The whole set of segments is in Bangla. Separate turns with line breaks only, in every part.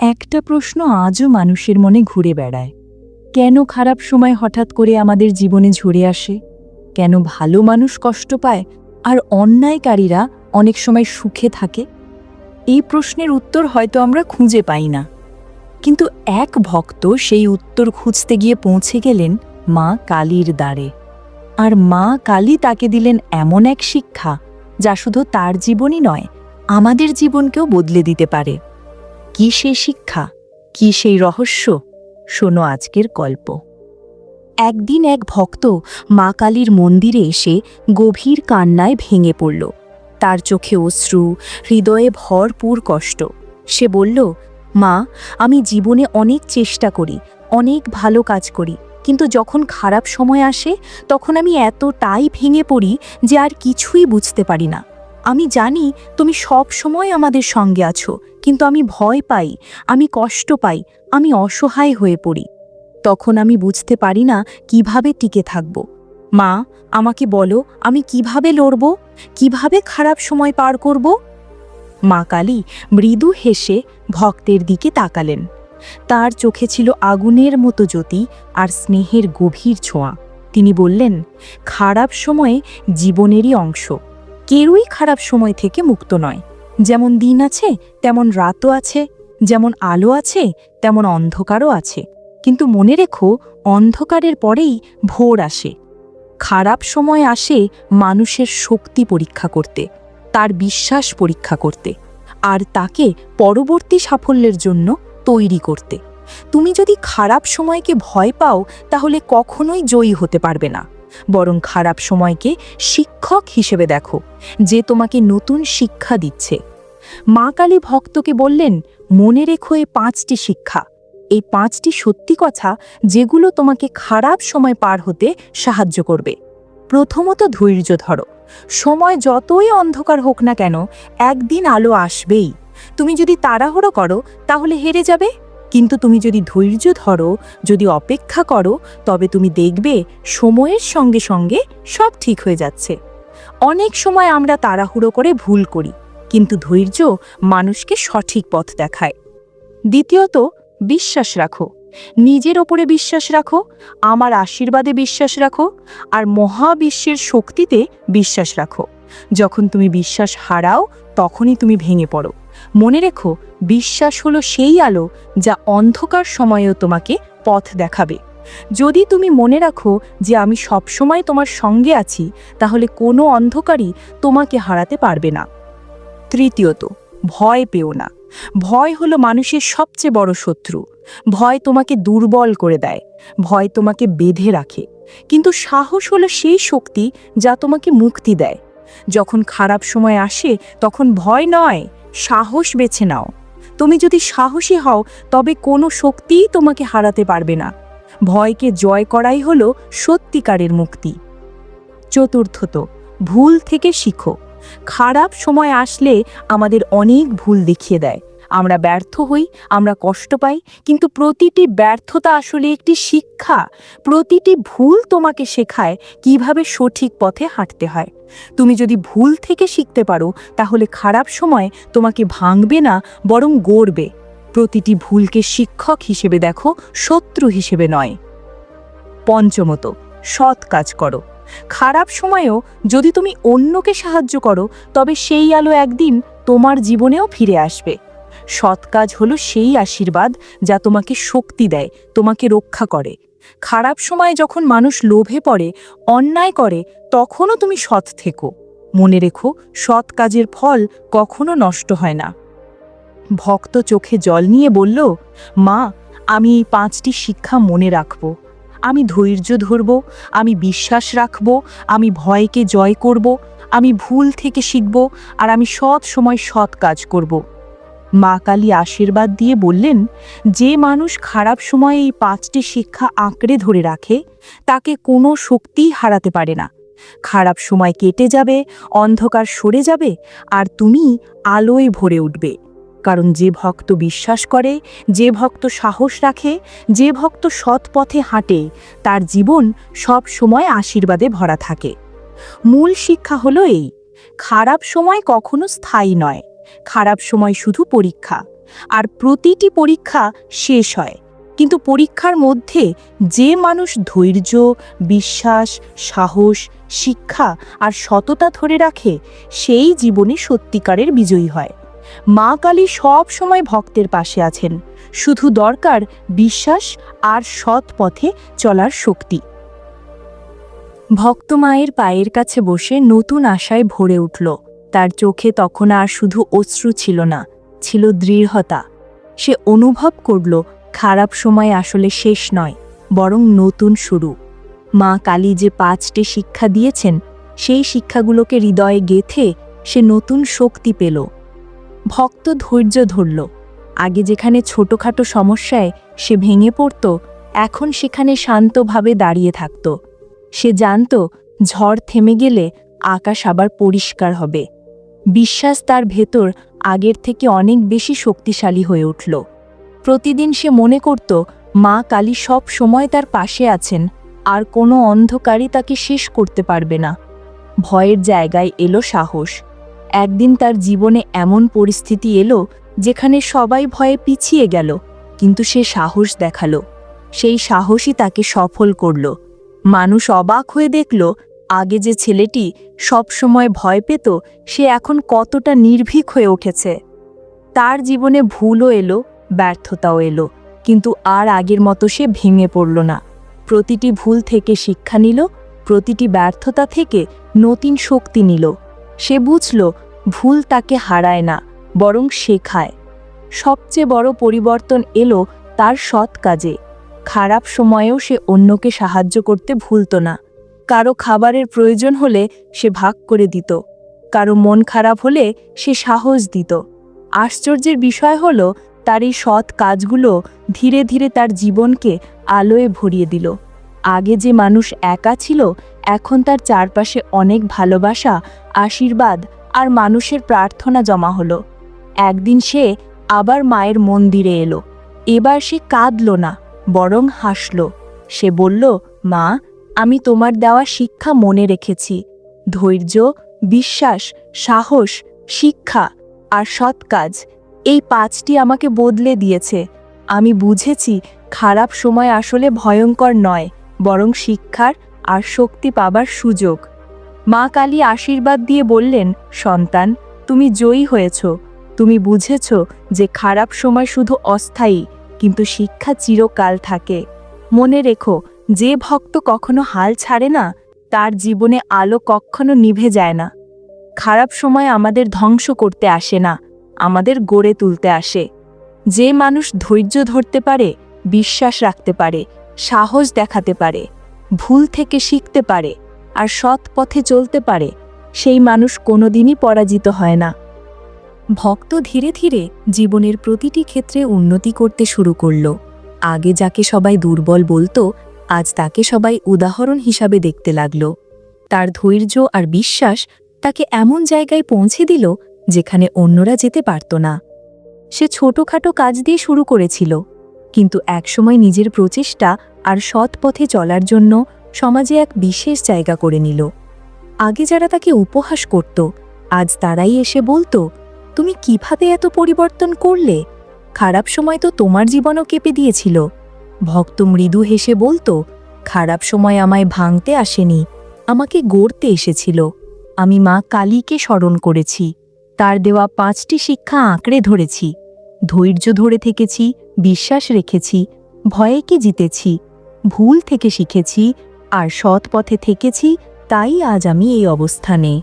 একটা প্রশ্ন আজও মানুষের মনে ঘুরে বেড়ায়। কেন খারাপ সময় হঠাৎ করে আমাদের জীবনে ঝরে আসে? কেন ভালো মানুষ কষ্ট পায় আর অন্যায়কারীরা অনেক সময় সুখে থাকে? এই প্রশ্নের উত্তর হয়তো আমরা খুঁজে পাই না। কিন্তু এক ভক্ত সেই উত্তর খুঁজতে গিয়ে পৌঁছে গেলেন মা কালীর দ্বারে। আর মা কালী তাকে দিলেন এমন এক শিক্ষা যা শুধু তার জীবনই নয়, আমাদের জীবনকেও বদলে দিতে পারে। কি সেই শিক্ষা কি সেই রহস্য? শোনো আজকের গল্প। একদিন এক ভক্ত মা কালীর মন্দিরে এসে গভীর কান্নায় ভেঙে পড়ল। তার চোখে অশ্রু, হৃদয়ে ভরপুর কষ্ট। সে বলল, মা, আমি জীবনে অনেক চেষ্টা করি, অনেক ভালো কাজ করি, কিন্তু যখন খারাপ সময় আসে, তখন আমি এতটাই ভেঙে পড়ি যে আর কিছুই বুঝতে পারি না। আমি জানি তুমি সব সময় আমাদের সঙ্গে আছো, কিন্তু আমি ভয় পাই, আমি কষ্ট পাই, আমি অসহায় হয়ে পড়ি। তখন আমি বুঝতে পারি না কীভাবে টিকে থাকব। মা, আমাকে বলো, আমি কীভাবে লড়ব? কীভাবে খারাপ সময় পার করব? মা কালী মৃদু হেসে ভক্তের দিকে তাকালেন। তার চোখে ছিল আগুনের মতো জ্যোতি আর স্নেহের গভীর ছোঁয়া। তিনি বললেন, খারাপ সময়ে জীবনেরই অংশ। কেউই খারাপ সময় থেকে মুক্ত নয়। যেমন দিন আছে, তেমন রাতও আছে, যেমন আলো আছে, তেমন অন্ধকারও আছে। কিন্তু মনে রেখো, অন্ধকারের পরেই ভোর আসে। খারাপ সময় আসে মানুষের শক্তি পরীক্ষা করতে, তার বিশ্বাস পরীক্ষা করতে, আর তাকে পরবর্তী সাফল্যের জন্য তৈরি করতে। তুমি যদি খারাপ সময়কে ভয় পাও, তাহলে কখনোই জয়ী হতে পারবে না। বরং খারাপ সময়কে শিক্ষক হিসেবে দেখো, যে তোমাকে নতুন শিক্ষা দিচ্ছে। মা কালী ভক্তকে বললেন, মনে রেখো এই পাঁচটি শিক্ষা। এই পাঁচটি সত্যি কথা যেগুলো তোমাকে খারাপ সময় পার হতে সাহায্য করবে। প্রথমত ধৈর্য ধরো। সময় যতই অন্ধকার হোক না কেন, একদিন আলো আসবেই। তুমি যদি তাড়াহুড়ো করো, তাহলে হেরে যাবে? কিন্তু তুমি যদি ধৈর্য ধরো, যদি অপেক্ষা করো, তবে তুমি দেখবে সময়ের সঙ্গে সঙ্গে সব ঠিক হয়ে যাচ্ছে। অনেক সময় আমরা তাড়াহুড়ো করে ভুল করি, কিন্তু ধৈর্য মানুষকে সঠিক পথ দেখায়। দ্বিতীয়ত, বিশ্বাস রাখো। নিজের ওপরে বিশ্বাস রাখো, আমার আশীর্বাদে বিশ্বাস রাখো, আর মহাবিশ্বের শক্তিতে বিশ্বাস রাখো। যখন তুমি বিশ্বাস হারাও, তখনই তুমি ভেঙে পড়ো। মনে রেখো, বিশ্বাস হলো সেই আলো যা অন্ধকার সময়েও তোমাকে পথ দেখাবে। যদি তুমি মনে রাখো যে আমি সবসময় তোমার সঙ্গে আছি, তাহলে কোনো অন্ধকারই তোমাকে হারাতে পারবে না। তৃতীয়ত, ভয় পেও না। ভয় হলো মানুষের সবচেয়ে বড় শত্রু। ভয় তোমাকে দুর্বল করে দেয়। ভয় তোমাকে বেঁধে রাখে। কিন্তু সাহস হলো সেই শক্তি যা তোমাকে মুক্তি দেয়। যখন খারাপ সময় আসে, তখন ভয় নয়। সাহস বেছে নাও। তুমি যদি সাহসী হও, তবে কোনো শক্তিই তোমাকে হারাতে পারবে না। ভয়কে জয় করাই হল সত্যিকারের মুক্তি। চতুর্থত, ভুল থেকে শিখো। খারাপ সময় আসলে আমাদের অনেক ভুল দেখিয়ে দেয়। আমরা ব্যর্থ হই, আমরা কষ্ট পাই, কিন্তু প্রতিটি ব্যর্থতা আসলে একটি শিক্ষা। প্রতিটি ভুল তোমাকে শেখায় কীভাবে সঠিক পথে হাঁটতে হয়। তুমি যদি ভুল থেকে শিখতে পারো, তাহলে খারাপ সময় তোমাকে ভাঙবে না, বরং গড়বে। প্রতিটি ভুলকে শিক্ষক হিসেবে দেখো, শত্রু হিসেবে নয়। পঞ্চমত, সৎ কাজ করো। খারাপ সময়েও যদি তুমি অন্যকে সাহায্য করো, তবে সেই আলো একদিন তোমার জীবনেও ফিরে আসবে। সৎ কাজ হলো সেই আশীর্বাদ যা তোমাকে শক্তি দেয়, তোমাকে রক্ষা করে। খারাপ সময়ে যখন মানুষ লোভে পড়ে, অন্যায় করে, তখনও তুমি সৎ থেকো। মনে রেখো, সৎ কাজের ফল কখনো নষ্ট হয় না। ভক্ত চোখে জল নিয়ে বলল, মা, আমি এই পাঁচটি শিক্ষা মনে রাখব। আমি ধৈর্য ধরব, আমি বিশ্বাস রাখব, আমি ভয়কে জয় করব, আমি ভুল থেকে শিখব, আর আমি সৎ সময় সৎ কাজ করব। মা কালী আশীর্বাদ দিয়ে বললেন, যে মানুষ খারাপ সময়ে এই পাঁচটি শিক্ষা আঁকড়ে ধরে রাখে, তাকে কোনো শক্তিই হারাতে পারে না। খারাপ সময় কেটে যাবে, অন্ধকার সরে যাবে, আর তুমি আলোয় ভরে উঠবে। কারণ যে ভক্ত বিশ্বাস করে, যে ভক্ত সাহস রাখে, যে ভক্ত সৎ পথে হাঁটে, তার জীবন সব সময় আশীর্বাদে ভরা থাকে। মূল শিক্ষা হলো এই, খারাপ সময় কখনো স্থায়ী নয়। খারাপ সময় শুধু পরীক্ষা। আর প্রতিটি পরীক্ষা শেষ হয়। কিন্তু পরীক্ষার মধ্যে যে মানুষ ধৈর্য, বিশ্বাস, সাহস, শিক্ষা আর সততা ধরে রাখে, সেই জীবনে সত্যিকারের বিজয়ী হয়। মা কালী সব সময় ভক্তের পাশে আছেন। শুধু দরকার বিশ্বাস আর সৎ পথে চলার শক্তি। ভক্ত মায়ের পায়ের কাছে বসে নতুন আশায় ভরে উঠল। তার চোখে তখন আর শুধু অশ্রু ছিল না, ছিল দৃঢ়তা। সে অনুভব করল, খারাপ সময় আসলে শেষ নয়, বরং নতুন শুরু। মা কালী যে পাঁচটি শিক্ষা দিয়েছেন, সেই শিক্ষাগুলোকে হৃদয়ে গেথে সে নতুন শক্তি পেল। ভক্ত ধৈর্য ধরল। আগে যেখানে ছোটখাটো সমস্যায় সে ভেঙে পড়ত, এখন সেখানে শান্তভাবে দাঁড়িয়ে থাকত। সে জানত, ঝড় থেমে গেলে আকাশ আবার পরিষ্কার হবে। বিশ্বাস তার ভেতর আগের থেকে অনেক বেশি শক্তিশালী হয়ে উঠল। প্রতিদিন সে মনে করত, মা কালী সব সময় তার পাশে আছেন, আর কোনো অন্ধকারই তাকে শেষ করতে পারবে না। ভয়ের জায়গায় এলো সাহস। একদিন তার জীবনে এমন পরিস্থিতি এলো, যেখানে সবাই ভয়ে পিছিয়ে গেল, কিন্তু সে সাহস দেখাল। সেই সাহসই তাকে সফল করল। মানুষ অবাক হয়ে দেখল আগে যে ছেলেটি সবসময় ভয় পেত, সে এখন কতটা নির্ভীক হয়ে উঠেছে। তার জীবনে ভুলও এলো, ব্যর্থতাও এলো, কিন্তু আর আগের মতো সে ভেঙে পড়ল না। প্রতিটি ভুল থেকে শিক্ষা নিল, প্রতিটি ব্যর্থতা থেকে নতুন শক্তি নিল। সে বুঝল, ভুল তাকে হারায় না, বরং শেখায়। সবচেয়ে বড় পরিবর্তন এলো তার সৎ কাজে। খারাপ সময়েও সে অন্যকে সাহায্য করতে ভুলত না। কারও খাবারের প্রয়োজন হলে সে ভাগ করে দিত। কারও মন খারাপ হলে সে সাহস দিত। আশ্চর্যের বিষয় হলো, তার এই সৎ কাজগুলো ধীরে ধীরে তার জীবনকে আলোয় ভরিয়ে দিল। আগে যে মানুষ একা ছিল, এখন তার চারপাশে অনেক ভালোবাসা, আশীর্বাদ আর মানুষের প্রার্থনা জমা হলো। একদিন সে আবার মায়ের মন্দিরে এলো। এবার সে কাঁদল না, বরং হাসল। সে বলল, মা আমি তোমার দেওয়া শিক্ষা মনে রেখেছি। ধৈর্য, বিশ্বাস, সাহস, শিক্ষা আর সৎ কাজ, এই পাঁচটি আমাকে বদলে দিয়েছে। আমি বুঝেছি খারাপ সময় আসলে ভয়ঙ্কর নয়, বরং শিক্ষার আর শক্তি পাবার সুযোগ। মা কালী আশীর্বাদ দিয়ে বললেন, সন্তান, তুমি জয়ী হয়েছ। তুমি বুঝেছ যে খারাপ সময় শুধু অস্থায়ী, কিন্তু শিক্ষা চিরকাল থাকে। মনে রেখো যে ভক্ত কখনো হাল ছাড়ে না, তার জীবনে আলো কখনো নিভে যায় না। খারাপ সময় আমাদের ধ্বংস করতে আসে না, আমাদের গড়ে তুলতে আসে। যে মানুষ ধৈর্য ধরতে পারে, বিশ্বাস রাখতে পারে, সাহস দেখাতে পারে, ভুল থেকে শিখতে পারে, আর সৎ পথে চলতে পারে, সেই মানুষ কোনোদিনই পরাজিত হয় না। ভক্ত ধীরে ধীরে জীবনের প্রতিটি ক্ষেত্রে উন্নতি করতে শুরু করল। আগে যাকে সবাই দুর্বল বলতো আজ তাকে সবাই উদাহরণ হিসাবে দেখতে লাগল। তার ধৈর্য আর বিশ্বাস তাকে এমন জায়গায় পৌঁছে দিল যেখানে অন্যরা যেতে পারত না। সে ছোটখাটো কাজ দিয়ে শুরু করেছিল, কিন্তু একসময় নিজের প্রচেষ্টা আর সৎ পথে চলার জন্য সমাজে এক বিশেষ জায়গা করে নিল। আগে যারা তাকে উপহাস করত, আজ তারাই এসে বলতো, তুমি কীভাবে এত পরিবর্তন করলে? খারাপ সময় তো তোমার জীবনও কেঁপে দিয়েছিল। ভক্ত মৃদু হেসে বলতো, খারাপ সময় আমায় ভাঙতে আসেনি, আমাকে গড়তে এসেছিল। আমি মা কালীকে স্মরণ করেছি, তার দেওয়া পাঁচটি শিক্ষা আঁকড়ে ধরেছি, ধৈর্য ধরে থেকেছি, বিশ্বাস রেখেছি ভয়েকে জিতেছি, ভুল থেকে শিখেছি, আর সৎ পথে থেকেছি, তাই আজ আমি এই অবস্থানে।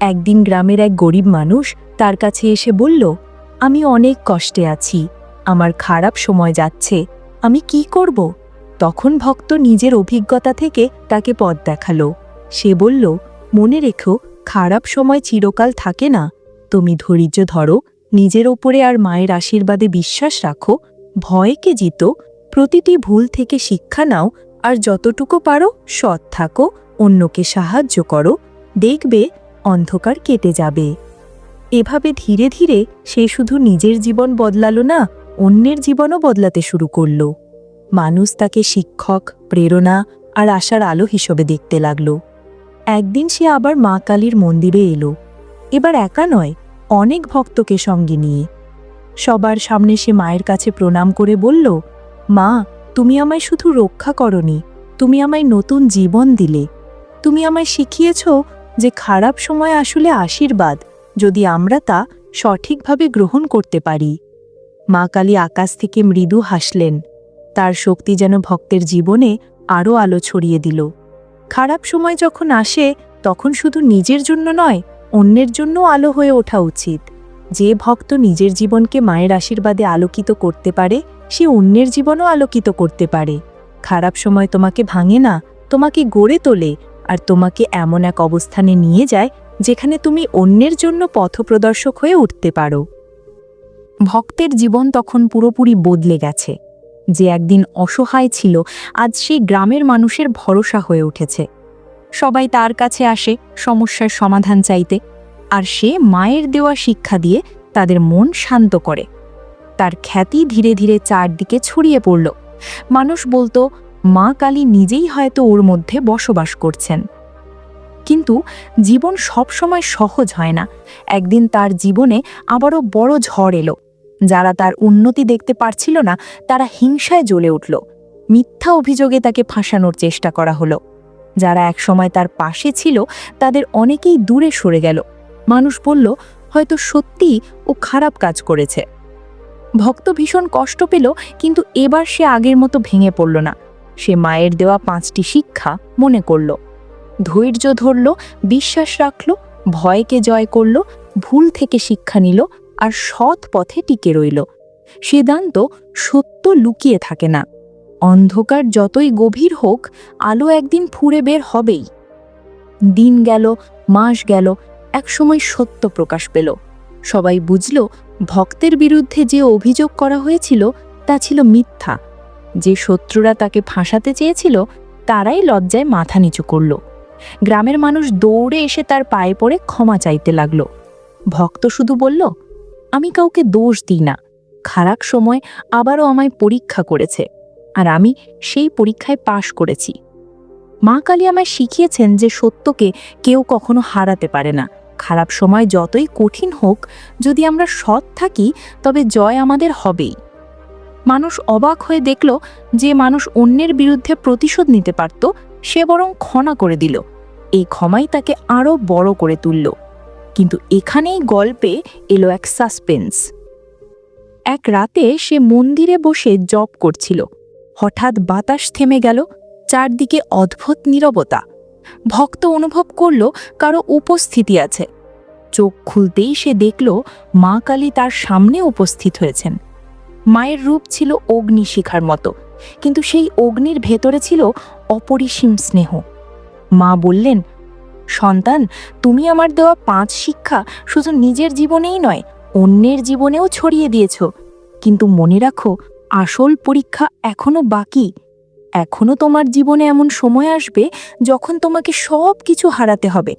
একদিন গ্রামের এক গরিব মানুষ তার কাছে এসে বলল, আমি অনেক কষ্টে আছি, আমার খারাপ সময় যাচ্ছে আমি কি করব? তখন ভক্ত নিজের অভিজ্ঞতা থেকে তাকে পথ দেখাল। সে বলল, মনে রেখো, খারাপ সময় চিরকাল থাকে না। তুমি ধৈর্য ধরো, নিজের ওপরে আর মায়ের আশীর্বাদে বিশ্বাস রাখো, ভয়কে জিতো, প্রতিটি ভুল থেকে শিক্ষা নাও, আর যতটুকু পারো, সৎ থাকো, অন্যকে সাহায্য করো। দেখবে, অন্ধকার কেটে যাবে। এভাবে ধীরে ধীরে সে শুধু নিজের জীবন বদলালো না অন্যের জীবনও বদলাতে শুরু করল। মানুষ তাকে শিক্ষক, প্রেরণা আর আশার আলো হিসেবে দেখতে লাগল। একদিন সে আবার মা কালীর মন্দিরে এলো। এবার একা নয়, অনেক ভক্তকে সঙ্গে নিয়ে। সবার সামনে সে মায়ের কাছে প্রণাম করে বলল, মা, তুমি আমায় শুধু রক্ষা করনি, তুমি আমায় নতুন জীবন দিলে। তুমি আমায় শিখিয়েছ যে খারাপ সময় আসলে আশীর্বাদ, যদি আমরা তা সঠিকভাবে গ্রহণ করতে পারি। মা কালী আকাশ থেকে মৃদু হাসলেন। তার শক্তি যেন ভক্তের জীবনে আরও আলো ছড়িয়ে দিল। খারাপ সময় যখন আসে, তখন শুধু নিজের জন্য নয়, অন্যের জন্য আলো হয়ে ওঠা উচিত। যে ভক্ত নিজের জীবনকে মায়ের আশীর্বাদে আলোকিত করতে পারে, সে অন্যের জীবনও আলোকিত করতে পারে। খারাপ সময় তোমাকে ভাঙে না, তোমাকে গড়ে তোলে, আর তোমাকে এমন এক অবস্থানে নিয়ে যায়, যেখানে তুমি অন্যের জন্য পথপ্রদর্শক হয়ে উঠতে পারো। ভক্তের জীবন তখন পুরোপুরি বদলে গেছে। যে একদিন অসহায় ছিল, আজ সেই গ্রামের মানুষের ভরসা হয়ে উঠেছে। সবাই তার কাছে আসে সমস্যার সমাধান চাইতে, আর সে মায়ের দেওয়া শিক্ষা দিয়ে তাদের মন শান্ত করে। তার খ্যাতি ধীরে ধীরে চারদিকে ছড়িয়ে পড়ল। মানুষ বলতো, মা কালী নিজেই হয়তো ওর মধ্যে বসবাস করছেন। কিন্তু জীবন সবসময় সহজ হয় না। একদিন তার জীবনে আবারও বড় ঝড় এলো। যারা তার উন্নতি দেখতে পারছিল না, তারা হিংসায় জ্বলে উঠল। মিথ্যা অভিযোগে তাকে ফাঁসানোর চেষ্টা করা হলো। যারা একসময় তার পাশে ছিল, তাদের অনেকেই দূরে সরে গেল। মানুষ বলল, হয়তো সত্যিই ও খারাপ কাজ করেছে। ভক্ত ভীষণ কষ্ট পেল, কিন্তু এবার সে আগের মতো ভেঙে পড়ল না। সে মায়ের দেওয়া পাঁচটি শিক্ষা মনে করল। ধৈর্য ধরল, বিশ্বাস রাখল, ভয়কে জয় করল, ভুল থেকে শিক্ষা নিল আর সৎ পথে টিকে রইল। সিদ্ধান্ত সত্য লুকিয়ে থাকে না। অন্ধকার যতই গভীর হোক, আলো একদিন ফুরে বের হবেই। দিন গেল, মাস গেল, একসময় সত্য প্রকাশ পেল। সবাই বুঝল, ভক্তের বিরুদ্ধে যে অভিযোগ করা হয়েছিল, তা ছিল মিথ্যা। যে শত্রুরা তাকে ফাঁসাতে চেয়েছিল, তারাই লজ্জায় মাথা নিচু করল। গ্রামের মানুষ দৌড়ে এসে তার পায়ে পড়ে ক্ষমা চাইতে লাগল। ভক্ত শুধু বলল আমি কাউকে দোষ দিই না। খারাপ সময় আবারও আমায় পরীক্ষা করেছে, আর আমি সেই পরীক্ষায় পাশ করেছি। মা কালী আমায় শিখিয়েছেন যে সত্যকে কেউ কখনো হারাতে পারে না। খারাপ সময় যতই কঠিন হোক, যদি আমরা সৎ থাকি, তবে জয় আমাদের হবেই। মানুষ অবাক হয়ে দেখল যে মানুষ অন্যের বিরুদ্ধে প্রতিশোধ নিতে পারত, সে বরং ক্ষণা করে দিল। এই ক্ষমাই তাকে আরও বড় করে তুলল। কিন্তু এখানেই গল্পে এলো এক সাসপেন্স এক রাতে সে মন্দিরে বসে জপ করছিল। হঠাৎ বাতাস থেমে গেল, চারদিকে অদ্ভুত নীরবতা। ভক্ত অনুভব করল কারও উপস্থিতি আছে। চোখ খুলতেই সে দেখল মা কালী তার সামনে উপস্থিত হয়েছেন। মায়ের রূপ ছিল অগ্নিশিখার মতো, কিন্তু সেই অগ্নির ভেতরে ছিল অপরিসীম স্নেহ। মা বললেন সন্তান, তুমি আমার দেওয়া পাঁচ শিক্ষা শুধু নিজের জীবনেই নয়, অন্যের জীবনেও ছড়িয়ে দিয়েছ। কিন্তু মনে রাখো, আসল পরীক্ষা এখনও বাকি। এখনও তোমার জীবনে এমন সময় আসবে যখন তোমাকে সব কিছু হারাতে হবে,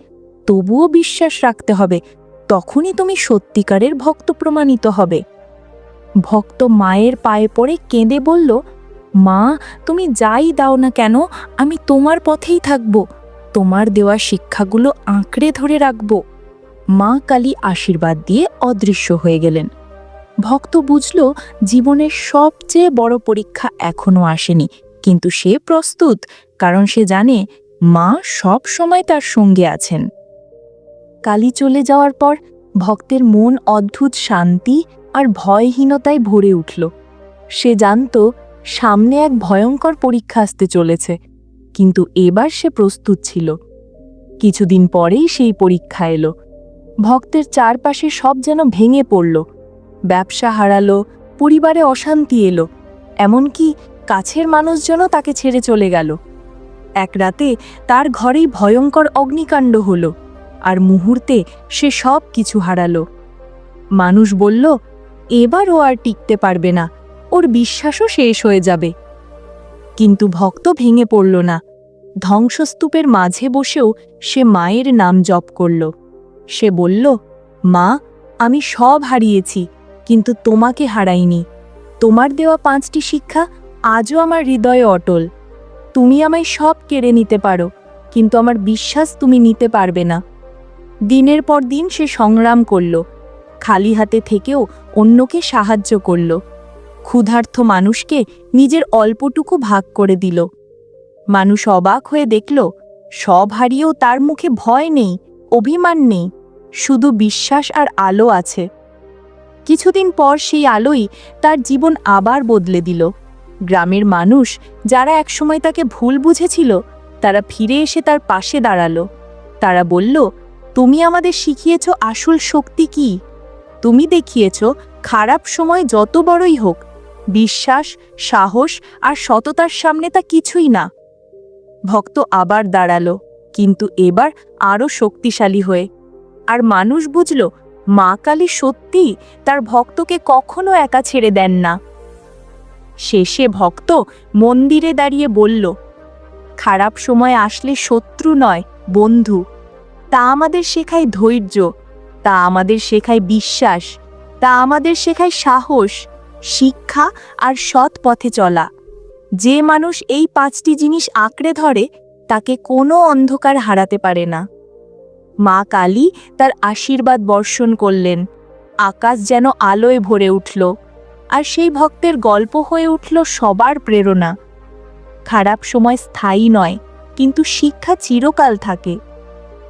তবুও বিশ্বাস রাখতে হবে, তখনই তুমি সত্যিকারের ভক্ত প্রমাণিত হবে। ভক্ত মায়ের পায়ে পড়ে কেঁদে বলল, মা, তুমি যাই দাও না কেন, আমি তোমার পথেই থাকব। তোমার দেওয়া শিক্ষাগুলো আঁকড়ে ধরে রাখব। মা কালী আশীর্বাদ দিয়ে অদৃশ্য হয়ে গেলেন। ভক্ত বুঝল, জীবনের সবচেয়ে বড় পরীক্ষা এখনও আসেনি, কিন্তু সে প্রস্তুত, কারণ সে জানে মা সব সময় তার সঙ্গে আছেন। কালী চলে যাওয়ার পর ভক্তের মন অদ্ভুত শান্তি আর ভয়হীনতায় ভরে উঠল। সে জানত সামনে এক ভয়ঙ্কর পরীক্ষা আসতে চলেছে। কিন্তু এবার সে প্রস্তুত ছিল। কিছুদিন পরেই সেই পরীক্ষা এলো। ভক্তের চারপাশে সব যেন ভেঙে পড়ল। ব্যবসা হারালো, পরিবারে অশান্তি এলো, এমনকি কাছের মানুষজনও তাকে ছেড়ে চলে গেল। এক রাতে তার ঘরেই ভয়ঙ্কর অগ্নিকাণ্ড হলো, আর মুহূর্তে সে সব কিছু হারালো। মানুষ বলল, এবার ও আর টিকতে পারবে না, ওর বিশ্বাসও শেষ হয়ে যাবে। কিন্তু ভক্ত ভেঙে পড়ল না। ধ্বংসস্তূপের মাঝে বসেও সে মায়ের নাম জপ করল। সে বলল, মা, আমি সব হারিয়েছি, কিন্তু তোমাকে হারাইনি। তোমার দেওয়া পাঁচটি শিক্ষা আজও আমার হৃদয়ে অটল। তুমি আমায় সব কেড়ে নিতে পারো, কিন্তু আমার বিশ্বাস তুমি নিতে পারবে না। দিনের পর দিন সে সংগ্রাম করল, খালি হাতে থেকেও অন্যকে সাহায্য করল। ক্ষুধার্থ মানুষকে নিজের অল্পটুকু ভাগ করে দিল। মানুষ অবাক হয়ে দেখল, সব হারিয়েও তার মুখে ভয় নেই, অভিমান নেই, শুধু বিশ্বাস আর আলো আছে। কিছুদিন পর সেই আলোই তার জীবন আবার বদলে দিল। গ্রামের মানুষ যারা একসময় তাকে ভুল বুঝেছিল, তারা ফিরে এসে তার পাশে দাঁড়াল। তারা বলল, তুমি আমাদের শিখিয়েছ আসল শক্তি কি? তুমি দেখিয়েছ খারাপ সময় যত বড়ই হোক। বিশ্বাস, সাহস আর সততার সামনে তা কিছুই না। ভক্ত আবার দাঁড়াল, কিন্তু এবার আরও শক্তিশালী হয়ে। আর মানুষ বুঝল, মা কালী সত্যি তার ভক্তকে কখনো একা ছেড়ে দেন না। শেষে ভক্ত মন্দিরে দাঁড়িয়ে বলল, খারাপ সময় আসলে শত্রু নয়, বন্ধু। তা আমাদের শেখায় ধৈর্য, তা আমাদের শেখায় বিশ্বাস, তা আমাদের শেখায় সাহস, শিক্ষা আর সৎ পথে চলা। যে মানুষ এই পাঁচটি জিনিস আঁকড়ে ধরে, তাকে কোনো অন্ধকার হারাতে পারে না। মা কালী তার আশীর্বাদ বর্ষণ করলেন। আকাশ যেন আলোয় ভরে উঠল, আর সেই ভক্তের গল্প হয়ে উঠল সবার প্রেরণা। খারাপ সময় স্থায়ী নয়, কিন্তু শিক্ষা চিরকাল থাকে।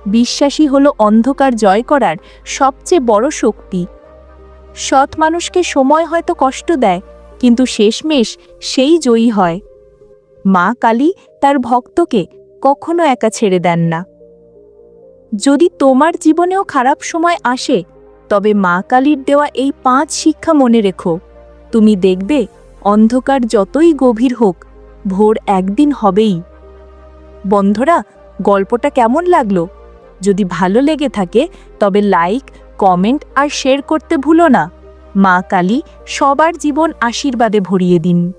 বিশ্বাসী হলো অন্ধকার জয় করার সবচেয়ে বড় শক্তি। সৎ মানুষকে সময় হয়তো কষ্ট দেয় কিন্তু শেষমেশ সেই জয়ী হয়। মা কালী তার ভক্তকে কখনো একা ছেড়ে দেন না। যদি তোমার জীবনেও খারাপ সময় আসে, তবে মা কালীর দেওয়া এই পাঁচ শিক্ষা মনে রেখো। তুমি দেখবে অন্ধকার যতই গভীর হোক, ভোর একদিন হবেই। বন্ধুরা, গল্পটা কেমন লাগল? যদি ভালো লেগে থাকে, তবে লাইক কমেন্ট আর শেয়ার করতে ভুলো না। মা কালী সবার জীবন আশীর্বাদে ভরিয়ে দিন।